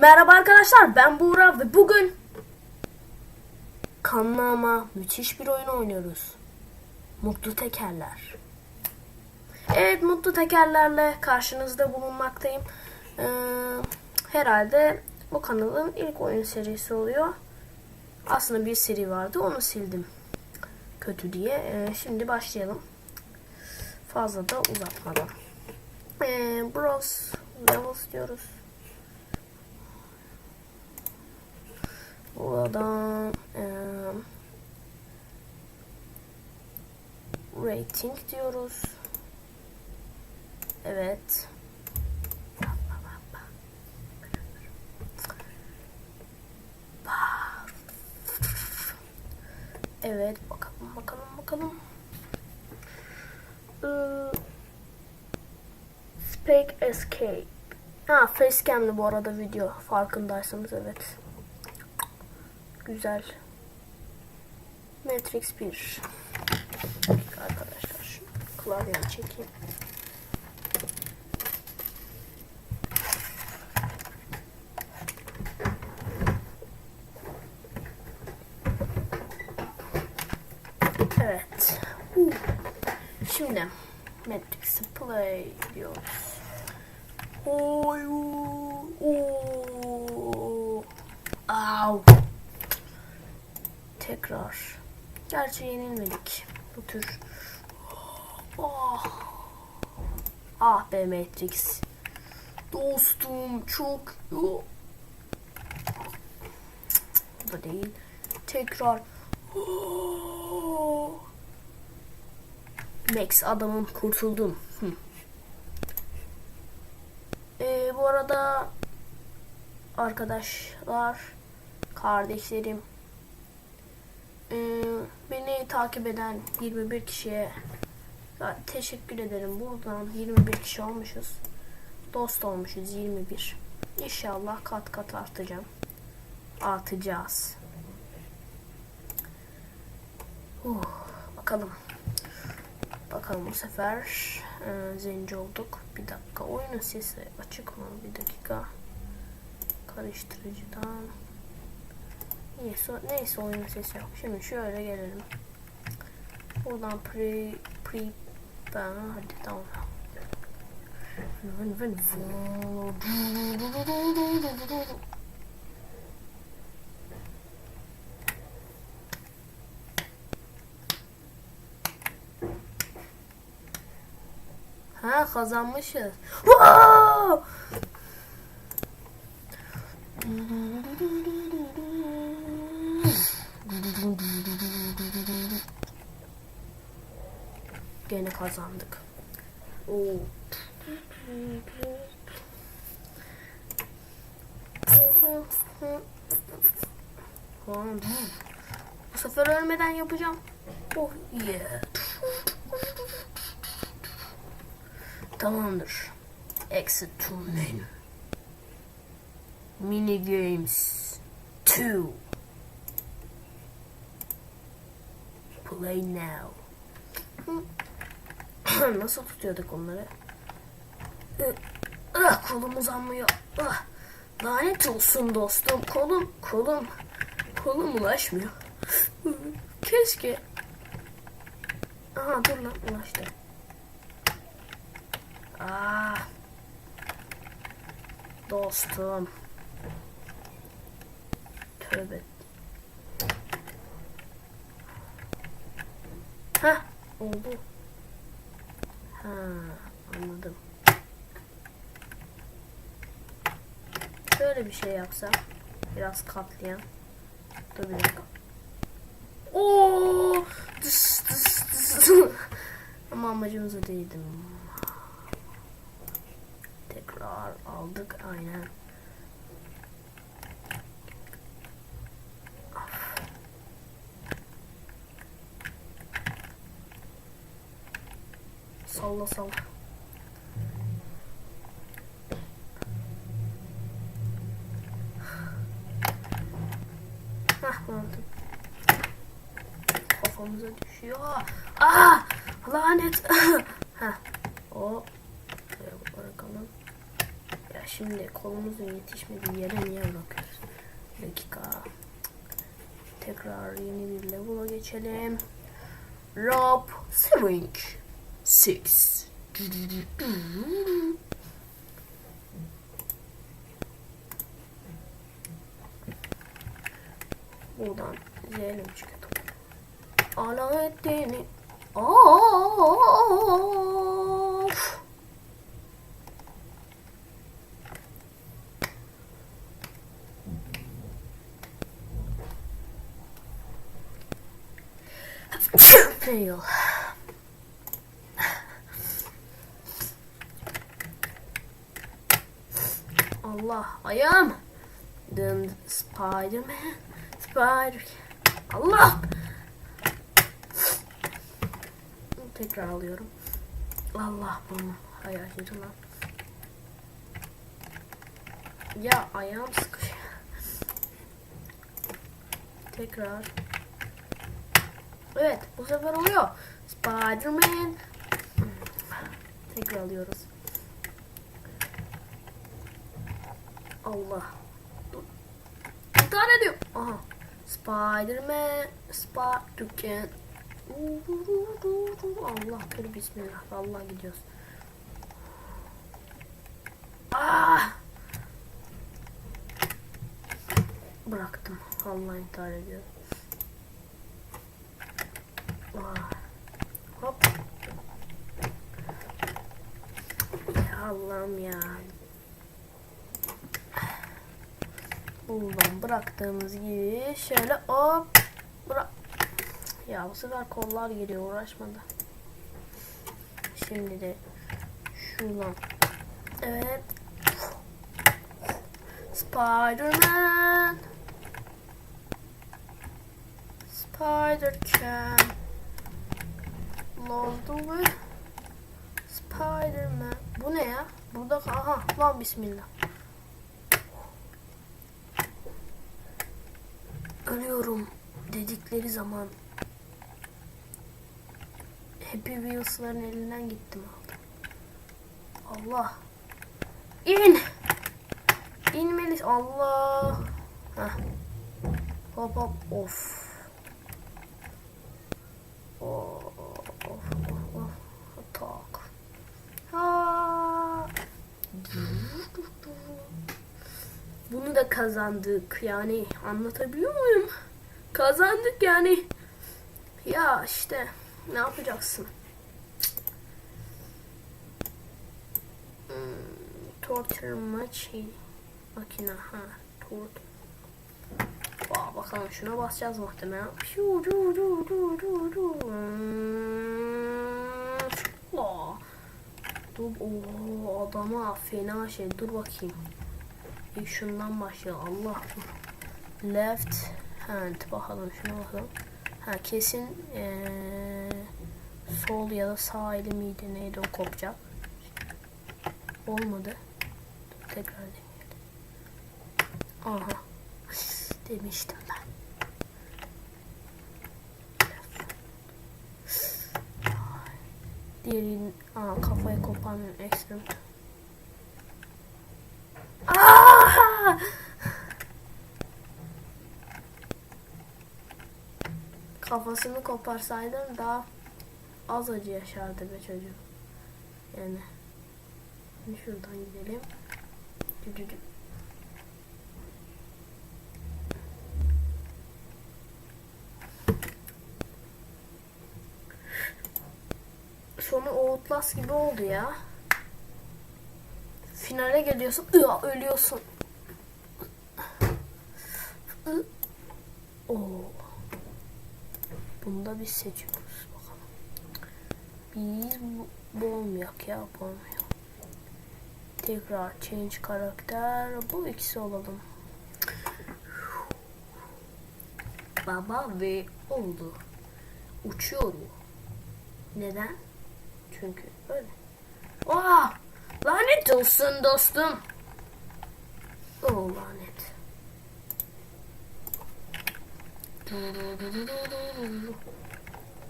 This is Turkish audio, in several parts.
Merhaba arkadaşlar ben Buğra ve bugün kanalıma müthiş bir oyun oynuyoruz. Mutlu Tekerler. Evet Mutlu Tekerlerle karşınızda bulunmaktayım. Ee, herhalde bu kanalın ilk oyun serisi oluyor. Aslında bir seri vardı onu sildim. Kötü diye. Ee, şimdi başlayalım. Fazla da uzatmadan. Ee, Bros Levels diyoruz. Buradan eee, rating diyoruz. Evet. Evet bakalım bakalım bakalım. Ee, Spake Escape. Ha facecam'li bu arada video farkındaysanız evet. Güzel. Matrix 1. Arkadaşlar şu klavyeyi çekeyim. Evet. Şimdi Matrix Play diyoruz. Oy. Oo. Tekrar. Gerçi yenilmedik. Bu tür. Ah. Ah be Matrix. Dostum çok. Bu da değil. Tekrar. Max adamım kurtuldum. Hı. Ee, bu arada arkadaşlar, kardeşlerim, ee, beni takip eden 21 kişiye teşekkür ederim. Buradan 21 kişi olmuşuz. Dost olmuşuz 21. İnşallah kat kat artacağım. Artacağız. Uh, bakalım. Bakalım bu sefer e, zenci olduk. Bir dakika. Oyunun sesi açık mı? Bir dakika. Karıştırıcıdan. Neyse, neyse oyunun sesi yok. Şimdi şöyle gelelim. Buradan pre pre ben hadi tamam. Vın vın. Ha kazanmışız. Wow! Gene kazandık. Oo. Tamam. Bu sefer ölmeden yapacağım. Oh yeah. Tamamdır. Exit to menu. Mini games 2. Play now. Nasıl tutuyorduk onları? Ah, kolum uzanmıyor. Ah, lanet olsun dostum. Kolum, kolum, kolum ulaşmıyor. Keşke. Aha dur lan ulaştı. Ah. Dostum. Tövbe. Ha, oldu. Ha, anladım. Şöyle bir şey yapsam. Biraz katlayan. Dur bir dakika. Oo! Dıs, dıs, dıs. Ama amacımıza değildim. Tekrar aldık aynen. Salla salla. Hah aldım. Kafamıza düşüyor. Ah! Lanet. Hah. O. Bırakalım. Ya şimdi kolumuzun yetişmediği yere niye bırakıyoruz? Bir dakika. Tekrar yeni bir level'a geçelim. Rope Swing 6 Buradan izleyelim çünkü. Alaeddin'i Of! Fail. Allah ayağım. Dın Spider-Man. Spider. Allah. Tekrar alıyorum. Allah bunu hayal lan. Ya ayağım sıkışıyor. Tekrar. Evet bu sefer oluyor. Spider-Man. Tekrar alıyoruz. Allah. Dur. İntihar ediyor. Aha. Spider-Man. Spider-Man. Allah dur bismillah. Vallahi gidiyoruz. Ah! Bıraktım. Allah intihar ediyorum. Ah. Hop. Allah'ım ya. Buradan bıraktığımız gibi şöyle hop bırak. Ya bu sefer kollar geliyor uğraşmadı. Şimdi de şuradan. Evet. Spider-Man. Spider-Can. Way. Spider-Man. Bu ne ya? Burada aha lan bismillah. Ölüyorum dedikleri zaman Happy Wheels'ların elinden gittim aldım. Allah. İn. İnmeliyiz. Allah. Heh. Hop hop. Of. Of. Of. of. Tak. Ha. Bunu da kazandık. Yani anlatabiliyor muyum? Kazandık yani. Ya işte ne yapacaksın? Hmm, torture maçı makine ha tort. Aa, bakalım şuna basacağız muhtemelen. Piu, du, du, du, du, du. Hmm. Dur o adama fena şey dur bakayım. İlk şundan başlayalım. Allah Left hand bakalım şuna bakalım. Ha kesin ee, sol ya da sağ eli miydi neydi o kopacak. Olmadı. Tekrar deneyelim. Aha. Demiştim ben. Diğerin aa, kafayı koparmıyor ekstra. Kafasını koparsaydım daha az acı yaşardı be çocuğum. Yani. Şimdi şuradan gidelim. Dü. Sonu Outlast gibi oldu ya. Finale geliyorsun, ıı, ölüyorsun. Oo. Bunda biz seçiyoruz bakalım. Biz bu, bu ya bu olmayak. Tekrar change karakter. Bu ikisi olalım. Baba ve oldu. Uçuyorum. Neden? Çünkü öyle. Oha! Lanet olsun dostum. Oh lanet.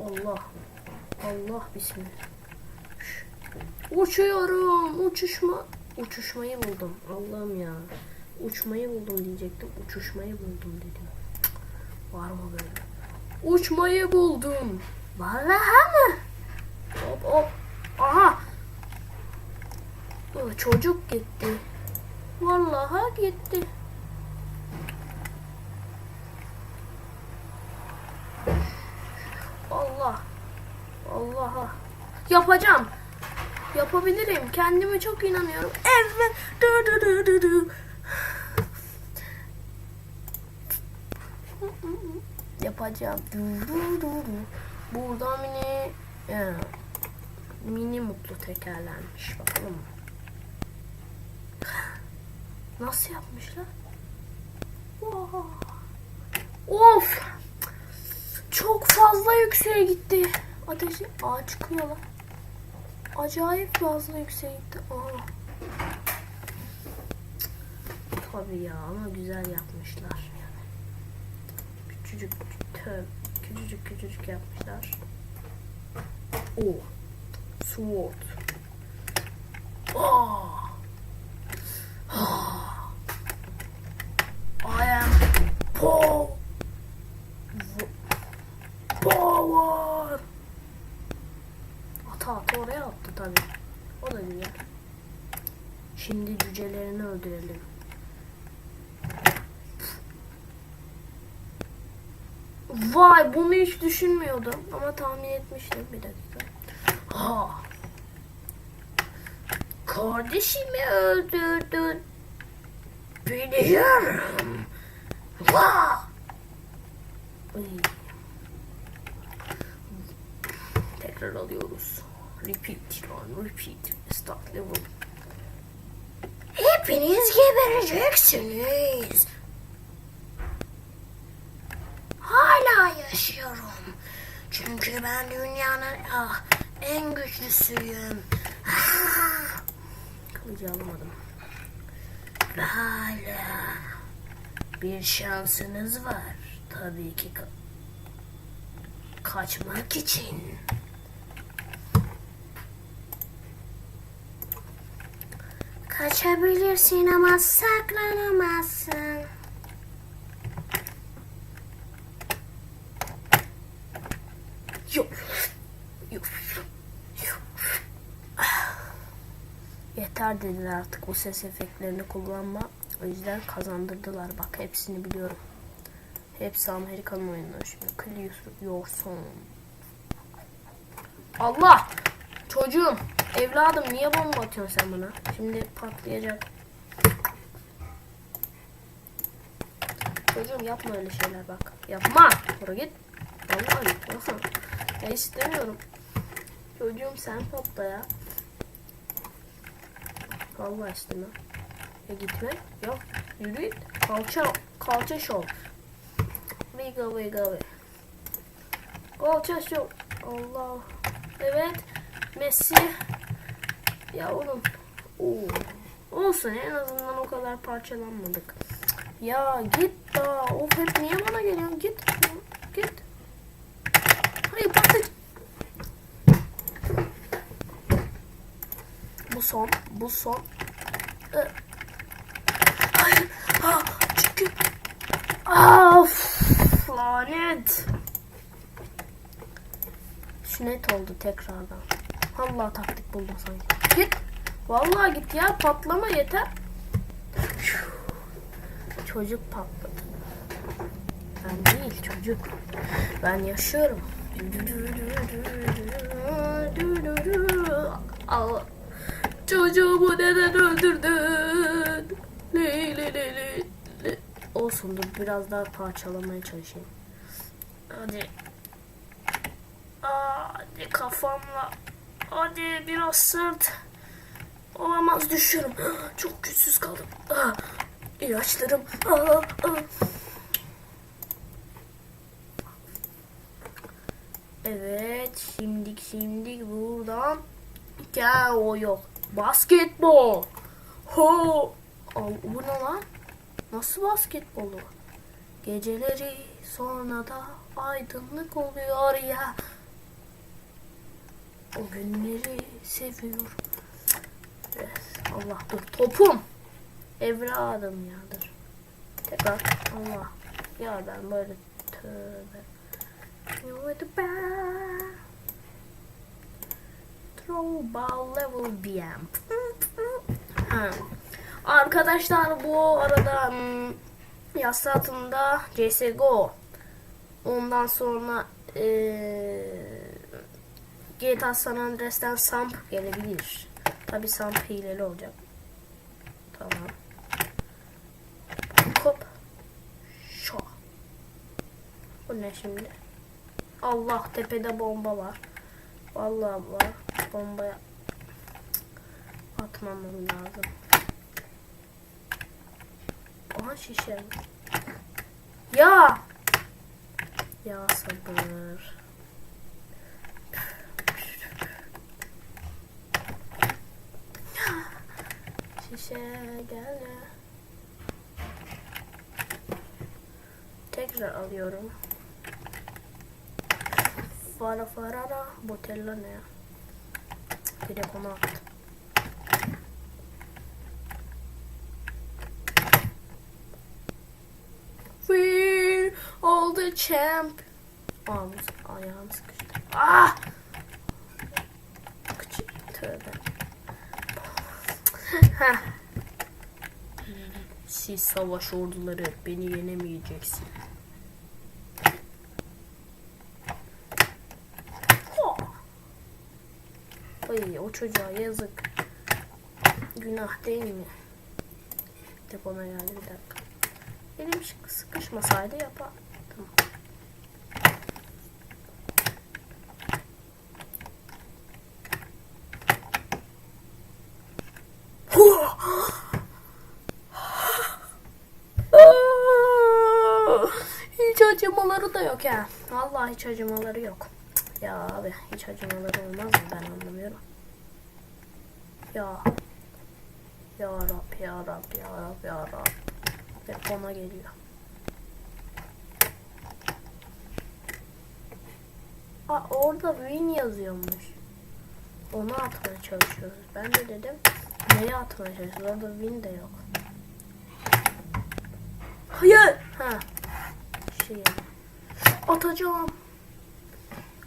Allah. Allah bismillah. Uçuyorum. Uçuşma. Uçuşmayı buldum. Allah'ım ya. Uçmayı buldum diyecektim. Uçuşmayı buldum dedim. Var mı böyle? Uçmayı buldum. Vallahi mı? Hop hop. Aha. Çocuk gitti. Vallahi gitti. Allah. Allah'a. Yapacağım. Yapabilirim. Kendime çok inanıyorum. Evet. Du du du du du. Yapacağım. Du du du du. Burada mini e, mini mutlu tekerlenmiş. Bakalım. Nasıl yapmışlar? Wow. Of! Çok fazla yükseğe gitti. Ateşi Aa çıkıyor lan. Acayip fazla yükseğe gitti. Aa. Tabii ya ama güzel yapmışlar yani. Küçücük tö küçücük küçücük yapmışlar. O. Sword. Aa. Ah. I am Paul. Power. Ata ata oraya attı tabi. O da güzel. Şimdi cücelerini öldürelim. Vay bunu hiç düşünmüyordum ama tahmin etmiştim bir dakika. Ha. Kardeşimi öldürdün. Biliyorum. Ay. Tekrar alıyoruz. Repeat run, repeat. Start level. Hepiniz gebereceksiniz. Hala yaşıyorum. Çünkü ben dünyanın ah, en güçlüsüyüm. Ah. Kılıcı alamadım. Hala bir şansınız var. Tabii ki ka- kaçmak için. Kaçabilirsin ama saklanamazsın. Yok. Yok. Yok. Yeter dediler artık o ses efektlerini kullanma. O yüzden kazandırdılar. Bak hepsini biliyorum. Hepsi Amerikan oyunları şimdi. Clear your song. Allah! Çocuğum, evladım niye bomba atıyorsun sen bana? Şimdi patlayacak. Çocuğum yapma öyle şeyler bak. Yapma! Oraya git. Vallahi gitme. Ya istemiyorum. Çocuğum sen patla ya. Vallahi istemem. Ya gitme. Yok. Yürü git. Kalça, kalça şov. Wiggle wiggle wiggle. Kalça şov. Allah. Evet. Messi. Ya oğlum. Oo. Olsun en azından o kadar parçalanmadık. Ya git daha. Of hep niye bana geliyorsun? Git. Git. Hayır patlıc. Bu son. Bu son. Hayır. Ha, çünkü. Of. Lanet. Sünnet oldu tekrardan. Allah taktik buldum sanki. Git. Vallahi git ya patlama yeter. Çocuk patladı. Ben değil çocuk. Ben yaşıyorum. Allah. Çocuğumu neden öldürdün? Li, li, li, li. Olsun dur biraz daha parçalamaya çalışayım. Hadi. Hadi kafamla. Hadi biraz sırt. Olamaz düşüyorum. Çok güçsüz kaldım. Aa, ilaçlarım. Aa, aa. Evet, şimdi şimdi buradan gel o yok. Basketbol. Ho. Al, bu ne lan? Nasıl basketbolu? Geceleri sonra da aydınlık oluyor ya. O günleri seviyorum. Allah dur topum. Evladım ya dur. Tekrar Allah. Ya ben böyle tövbe. You were the best. Throw ball level BM. Arkadaşlar bu arada hmm, yaz tatilinde CSGO ondan sonra eee GTA San Andreas'ten Samp gelebilir. Tabi Samp hileli olacak. Tamam. Hop. Şu. Bu ne şimdi? Allah tepede bomba var. Vallahi var. Bombaya atmamam lazım. Aha şişe. Ya. Ya sabır. Gel. Tekrar alıyorum. Fara farara botella ne ya? Direkt onu attım. We all the champ. Aa, ayağım sıkıştı. Ah! Küçük tövbe. Heh. Siz savaş orduları beni yenemeyeceksin. Ay o çocuğa yazık. Günah değil mi? Tek ona geldi bir dakika. Elim sık- sıkışmasaydı yapar. Tamam. hiç acımaları da yok ya. Vallahi hiç acımaları yok. Ya abi hiç acımaları olmaz mı ben anlamıyorum. Ya. Ya Rab ya Rab ya Rab ya Rab. Hep ona geliyor. Aa, orada win yazıyormuş. Onu atmaya çalışıyoruz. Ben de dedim neyi atmaya çalışıyoruz? Orada win de yok. Hayır. Ha. Şey. Atacağım.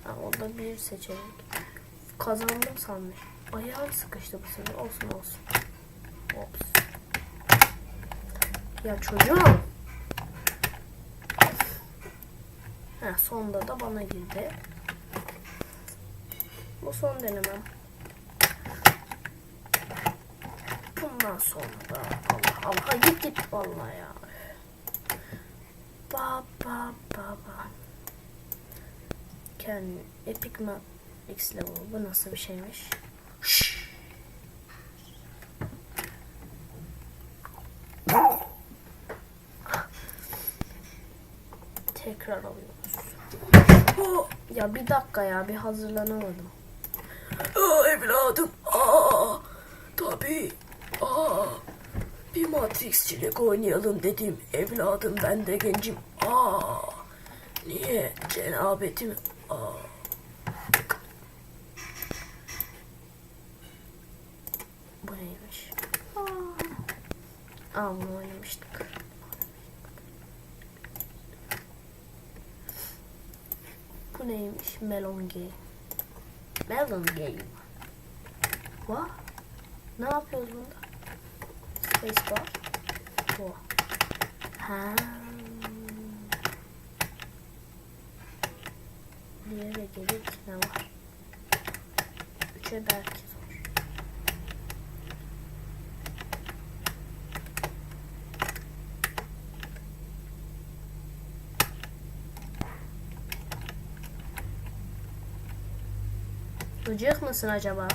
Ha, orada bir seçenek. Kazandım sanmış. Ayağım sıkıştı bu sefer. Olsun olsun. Ops. Ya çocuğum. Ha, sonunda da bana girdi. Bu son denemem. Bundan sonra da Allah Allah git git vallahi ya. Kendi Epic Map X level bu nasıl bir şeymiş? Tekrar alıyoruz. Ya bir dakika ya bir hazırlanamadım. Aa, evladım. Aa, tabii. Aa, bir Matrixçilik oynayalım dedim. Evladım ben de gencim. Aa, niye cenabetim? Aa, Bu neymiş? Aa, Aa bunu oynamıştık. Bu neymiş? Melon Game. Melon Game. What? Ne yapıyoruz bunda? Space bar. Bu. Ha. Bir yere gelip ne var? Üçe belki Gıcık mısın acaba?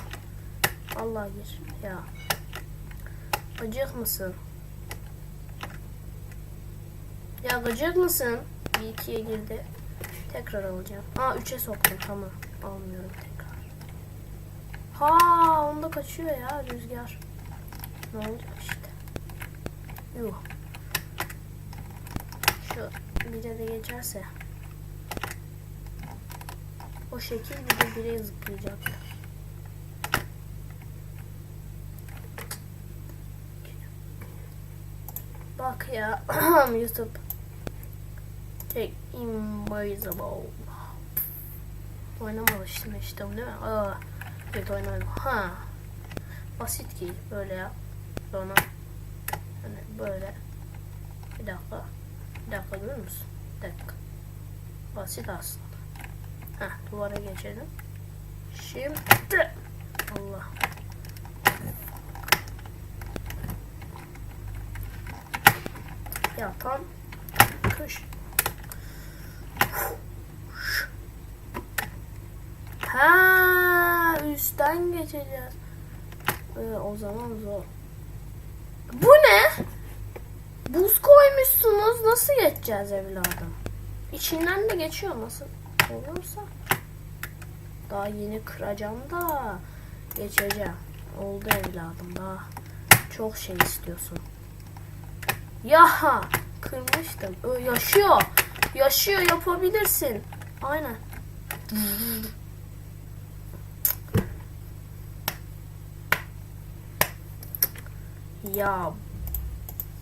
Allah gir. Ya. Gıcık mısın? Ya gıcık mısın? Bir ikiye girdi. Tekrar alacağım. Aa üçe soktum tamam. Almıyorum tekrar. Ha onda kaçıyor ya rüzgar. Ne olacak işte. Yuh. Şu bire de geçerse. Şekil bir zıplayacak. Bak ya YouTube. Take invisible. Oynamamıştım işte değil mi? Aa, evet oynadım. Ha. Basit ki böyle yap. Sonra hani böyle. Bir dakika. Bir dakika görür müsün? Bir dakika. Basit aslında. Heh, duvara geçelim. Şimdi Allah. Ya tam kış. Ha üstten geçeceğiz. Ee, o zaman zor. Bu ne? Buz koymuşsunuz. Nasıl geçeceğiz evladım? İçinden de geçiyor nasıl olursa. Daha yeni kıracağım da geçeceğim. Oldu evladım daha çok şey istiyorsun. Yaha kırmıştım. Ö, yaşıyor. Yaşıyor yapabilirsin. Aynen. Ya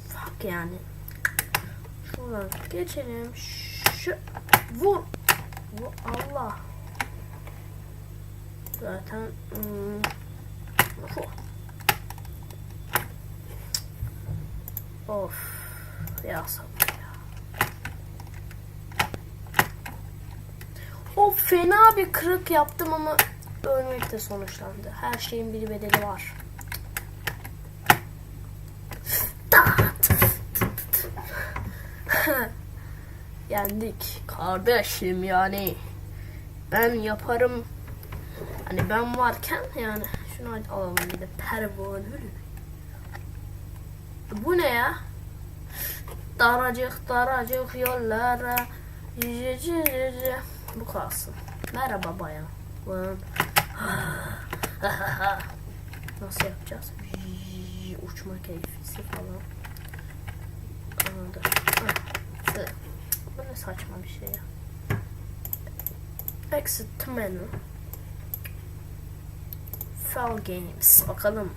fuck yani. Şuradan geçelim. Şu vur. Vur Allah. Zaten fu. Of. Ya sabır ya. Of fena bir kırık yaptım ama ölmekte sonuçlandı. Her şeyin bir bedeli var. Yendik kardeşim yani. Ben yaparım. Hani ben varken yani şunu alalım bir de pervane Bu ne ya? Daracık daracık yollara. Bu kalsın. Merhaba bayan. Nasıl yapacağız? Uçma keyfisi falan. Anladım. Bu ne saçma bir şey ya. Exit menu. Fell Games. Bakalım.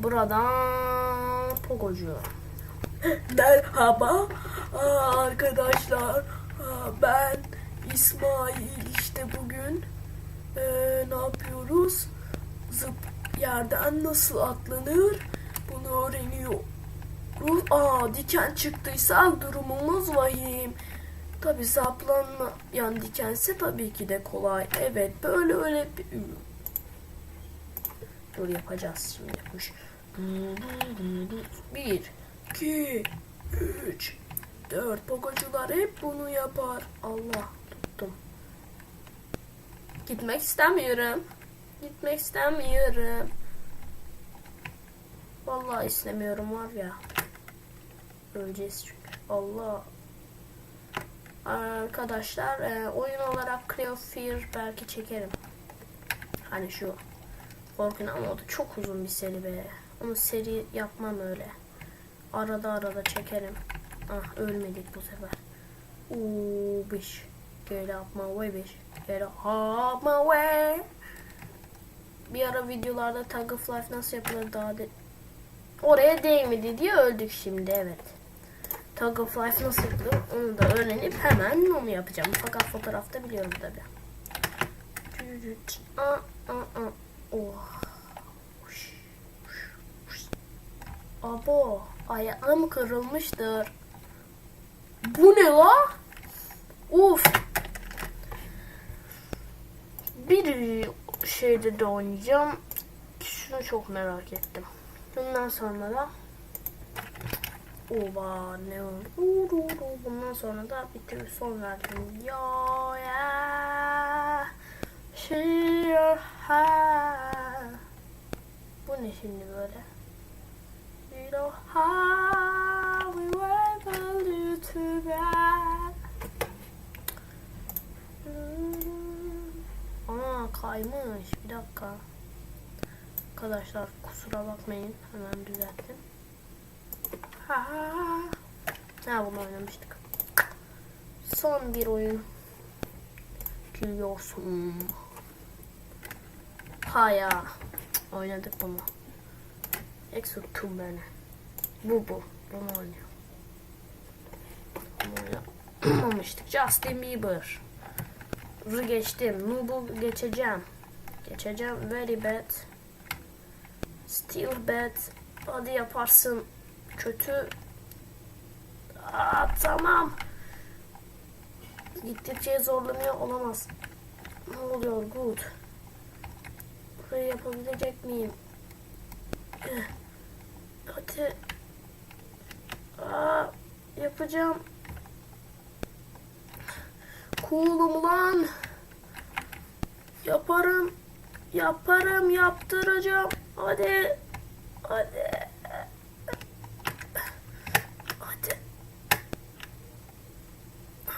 Buradan Pogocu. Merhaba arkadaşlar. Ben İsmail. İşte bugün eee, ne yapıyoruz? Zıp yerden nasıl atlanır? Bunu öğreniyoruz. Aa diken çıktıysa durumumuz vahim. Tabi saplanmayan dikense tabii ki de kolay. Evet böyle öyle bir... Dur yapacağız şimdi. Kuş. Bir. 2, 3, 4 pogocular hep bunu yapar. Allah tuttum. Gitmek istemiyorum. Gitmek istemiyorum. Vallahi istemiyorum var ya. Öleceğiz çünkü. Allah. Arkadaşlar e, oyun olarak Creo Fear belki çekerim. Hani şu korkun ama o da çok uzun bir seri be. Onu seri yapmam öyle. Arada arada çekerim. Ah ölmedik bu sefer. Uuu biş. Get up my way biş. Get up my way. Bir ara videolarda Tag of Life nasıl yapılır daha de... Oraya değmedi diye öldük şimdi evet. Tag of Life nasıl yapılır onu da öğrenip hemen onu yapacağım. Fakat fotoğrafta biliyorum tabi. Aa, aa. Abo ayağım kırılmıştır. Bu ne la? Uf. Bir şeyde de oynayacağım. Şunu çok merak ettim. Bundan sonra da Oba ne oldu? Bundan sonra da bir türlü son verdim. Ya ya. Şey ha. Bu ne şimdi böyle? You know how we were able to. Aa kaymış. Bir dakika. Arkadaşlar kusura bakmayın. Hemen düzelttim. Ha. Ha bunu oynamıştık. Son bir oyun. Gülüyorsun. Ha ya. Oynadık bunu. Exo beni. Bu bu. Bunu oynuyor. Bunu oynamamıştık. Justin Bieber. Ru geçtim. Noob'u geçeceğim. Geçeceğim. Very bad. Still bad. Hadi yaparsın. Kötü. Aa, tamam. Gittikçe zorlanıyor olamaz. Ne oluyor? Good. Burayı yapabilecek miyim? Eh. Hadi. Aa, yapacağım. Cool'um lan. Yaparım. Yaparım. Yaptıracağım. Hadi. Hadi. Hadi.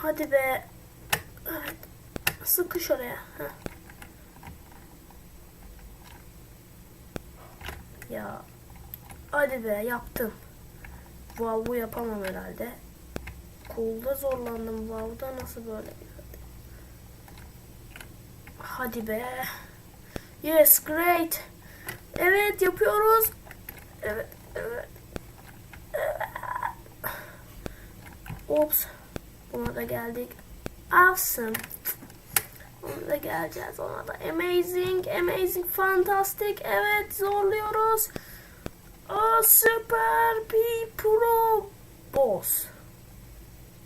Hadi be. Evet. Sıkış oraya. Heh. Ya. Hadi be yaptım. Valve'u yapamam herhalde. Cool'da zorlandım. Valve'da nasıl böyle? Hadi be. Yes, great. Evet, yapıyoruz. Evet. evet. Ops. Buna da geldik. Awesome. Ona da geleceğiz ona da. Amazing, amazing, fantastic. Evet, zorluyoruz. Aa, süper bir pro boss.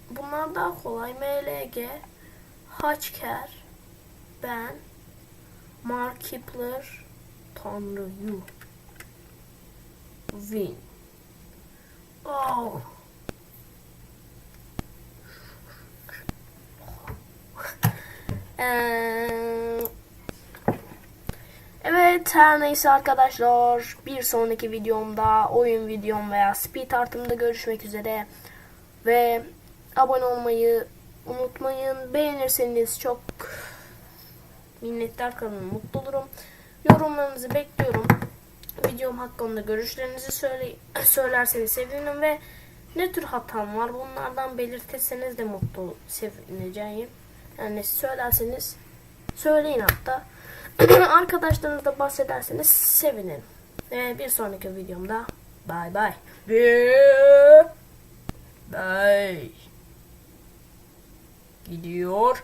Bunlar daha kolay. MLG, Haçker, ben, Mark Kipler, Tanrı Yu, Win. Oh. Evet her neyse arkadaşlar bir sonraki videomda oyun videom veya speed artımda görüşmek üzere. Ve abone olmayı unutmayın. Beğenirseniz çok minnettar kalın mutlu olurum. Yorumlarınızı bekliyorum. Videom hakkında görüşlerinizi söyle söylerseniz sevinirim ve ne tür hatam var bunlardan belirtirseniz de mutlu sevineceğim yani söylerseniz söyleyin hatta arkadaşlarınızla bahsederseniz sevinirim. Ve bir sonraki videomda bay bay. Bay. Gidiyor.